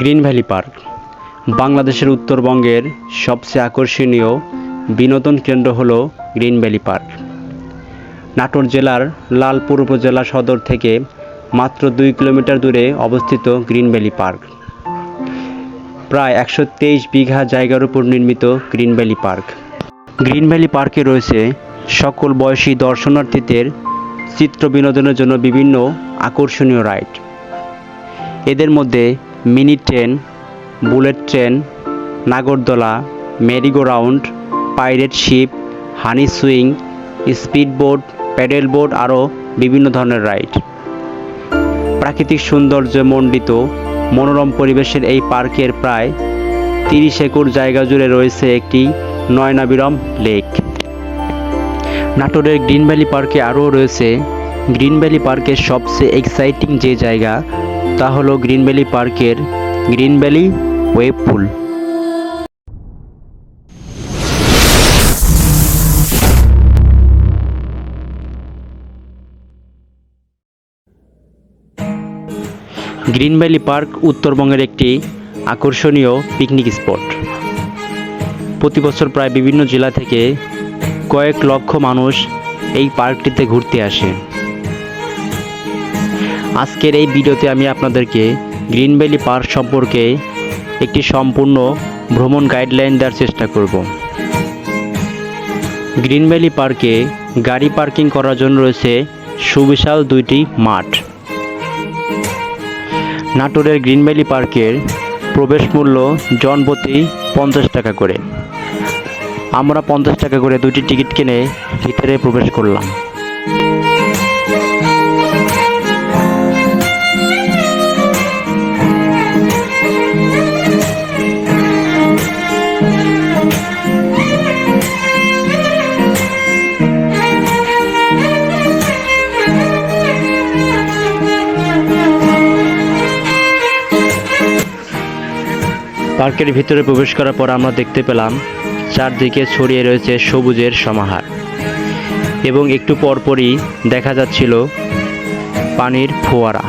Green valley park, বাংলাদেশের উত্তরবঙ্গের সবচেয়ে আকর্ষণীয় বিনোদন কেন্দ্র হল গ্রিন ভ্যালি পার্ক। নাটোর জেলার লালপুর উপজেলা সদর থেকে মাত্র দুই কিলোমিটার দূরে অবস্থিত গ্রিন ভ্যালি পার্ক। প্রায় একশো তেইশ বিঘা জায়গার উপর নির্মিত green valley park. Green valley পার্কে রয়েছে সকল বয়সী দর্শনার্থীদের চিত্র বিনোদনের জন্য বিভিন্ন আকর্ষণীয় রাইড। এদের মধ্যে মিনি ট্রেন, বুলেট ট্রেন, নাগরদোলা merry go round pirate ship, honey swing speed boat paddle boat আরও বিভিন্ন ধরনের রাইড। প্রাকৃতিক সৌন্দর্যে মণ্ডিত, মনোরম পরিবেশের এই পার্কের প্রায় তিরিশ একর জায়গা জুড়ে রয়েছে একটি নয়নাবিরম লেক। নাটোরের গ্রিন ভ্যালি পার্কে আরও রয়েছে। গ্রিন ভ্যালি পার্কের সবচেয়ে এক্সাইটিং যে জায়গা তা হলো গ্রিন ভ্যালি পার্কের green valley wave pool. Green valley park উত্তরবঙ্গের একটি আকর্ষণীয় পিকনিক স্পট। প্রতি বছর প্রায় বিভিন্ন জেলা থেকে কয়েক লক্ষ মানুষ এই পার্কটিতে ঘুরতে আসে। আজকের এই ভিডিওতে আমি আপনাদেরকে গ্রিন ভ্যালি পার্ক সম্পর্কে একটি সম্পূর্ণ ভ্রমণ গাইডলাইন দেওয়ার চেষ্টা করব। গ্রিন ভ্যালি পার্কে গাড়ি পার্কিং করার জন্য রয়েছে সুবিশাল দুইটি মাঠ। নাটোরের গ্রিন ভ্যালি পার্কের প্রবেশ মূল্য জনপ্রতি পঞ্চাশ টাকা করে। আমরা পঞ্চাশ টাকা করে দুটি টিকিট কিনে ভিতরে প্রবেশ করলাম। পার্কের ভিতরে প্রবেশ করার পর আমরা দেখতে পেলাম, চারদিকে ছড়িয়ে রয়েছে সবুজের সমাহার। এবং একটু পরপরই দেখা যাচ্ছিল পানির ফোয়ারা।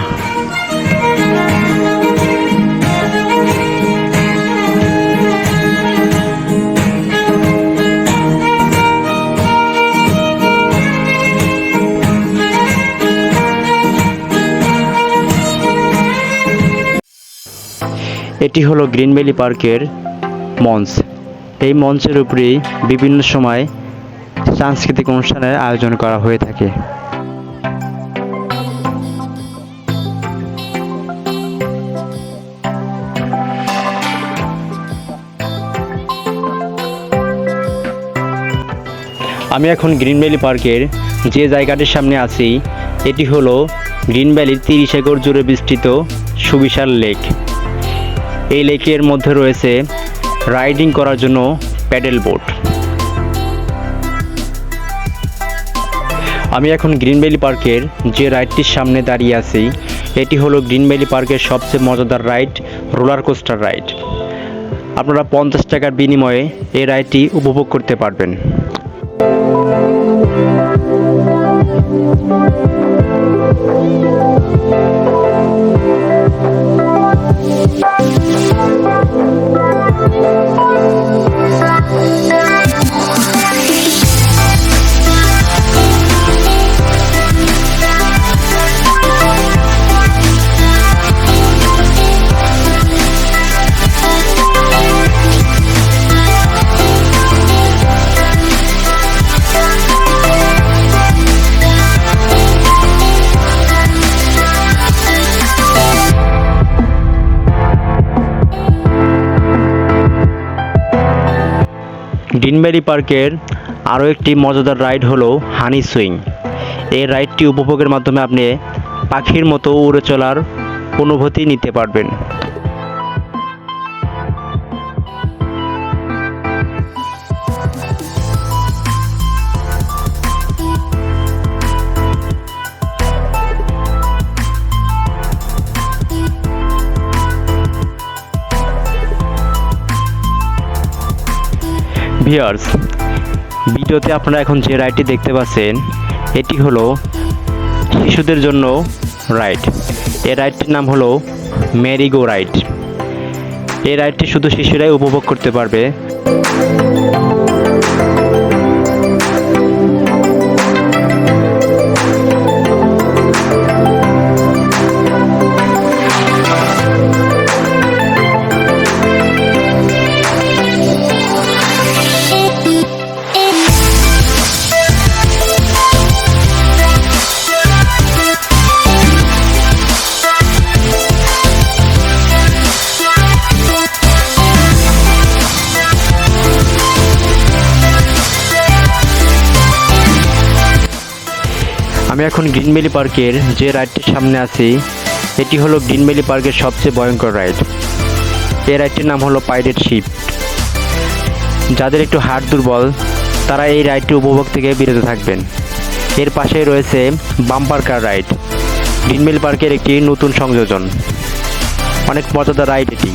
এটি হলো গ্রিন ভ্যালি পার্কের মঞ্চ। এই মঞ্চের উপরেই বিভিন্ন সময় সাংস্কৃতিক অনুষ্ঠানের আয়োজন করা হয়ে থাকে। আমি এখন গ্রিন ভ্যালি পার্কের যে জায়গাটির সামনে আছি, এটি হলো গ্রিন ভ্যালির তিরিশ একর জুড়ে বিস্তৃত সুবিশাল লেক। এই লেকের মধ্যে রয়েছে রাইডিং করার জন্য প্যাডেল বোট। আমি এখন গ্রিন ভ্যালি পার্কের যে রাইডটির সামনে দাঁড়িয়ে আছি, এটি হলো গ্রিন ভ্যালি পার্কের সবচেয়ে মজাদার রাইড, রোলার কোস্টার রাইড। আপনারা পঞ্চাশ টাকার বিনিময়ে এই রাইডটি উপভোগ করতে পারবেন। ডিনবেরি পার্কের আরও একটি মজাদার রাইড হলো হানি সুইং। এই রাইডটি উপভোগের মাধ্যমে আপনি পাখির মতো উড়ে চলার অনুভূতি নিতে পারবেন। ভিউয়ার্স, ভিডিওতে আপনারা এখন যে রাইডটি দেখতে পাচ্ছেন, এটি হলো শিশুদের জন্য রাইড। এ রাইডটির নাম হলো মেরিগো রাইড। এই রাইডটি শুধু শিশুরাই উপভোগ করতে পারবে। আমি এখন গ্রিন পার্কের যে রাইডটির সামনে আছি, এটি হলো গ্রিন পার্কের সবচেয়ে ভয়ঙ্কর রাইড। এই রাইডটির নাম হলো পাইরেট শিপ। যাদের একটু হাড় দুর্বল, তারা এই রাইডটি উপভোগ থেকে বিরত থাকবেন। এর পাশেই রয়েছে বাম্পার কার রাইড, গ্রিন পার্কের একটি নতুন সংযোজন। অনেক মজাদার রাইড এটি।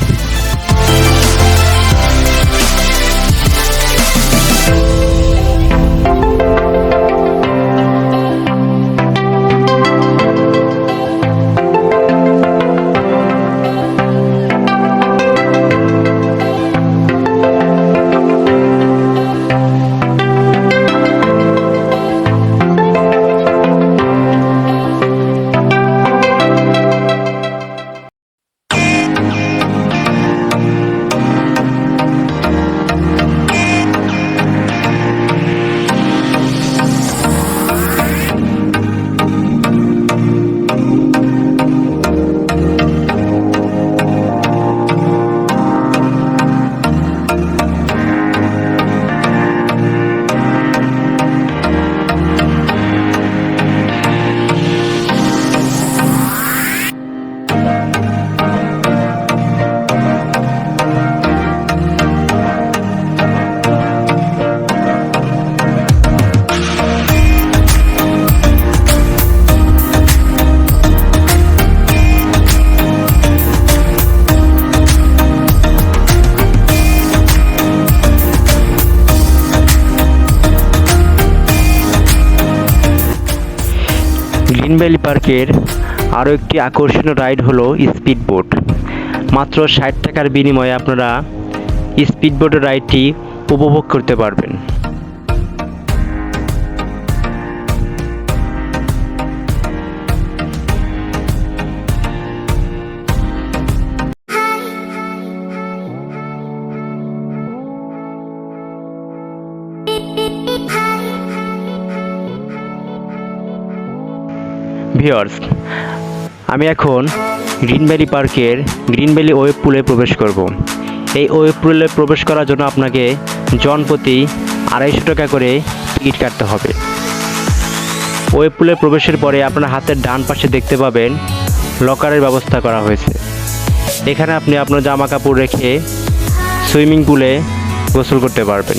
গ্রিন ভ্যালি পার্কের আরও একটি আকর্ষণীয় রাইড হলো স্পিড বোট মাত্র ষাট টাকার বিনিময়ে আপনারা স্পিড বোটের রাইডটি উপভোগ করতে পারবেন। ভিওর্স আমি এখন গ্রিন ভ্যালি পার্কের গ্রিন ভ্যালি ওয়েব পুলে প্রবেশ করব। এই ওয়েব পুলে প্রবেশ করার জন্য আপনাকে জনপ্রতি আড়াইশো টাকা করে টিকিট কাটতে হবে। ওয়েব পুলে প্রবেশের পরে আপনার হাতের ডান পাশে দেখতে পাবেন লকারের ব্যবস্থা করা হয়েছে। এখানে আপনি আপনার জামা কাপড় রেখে সুইমিং পুলে গোসল করতে পারবেন।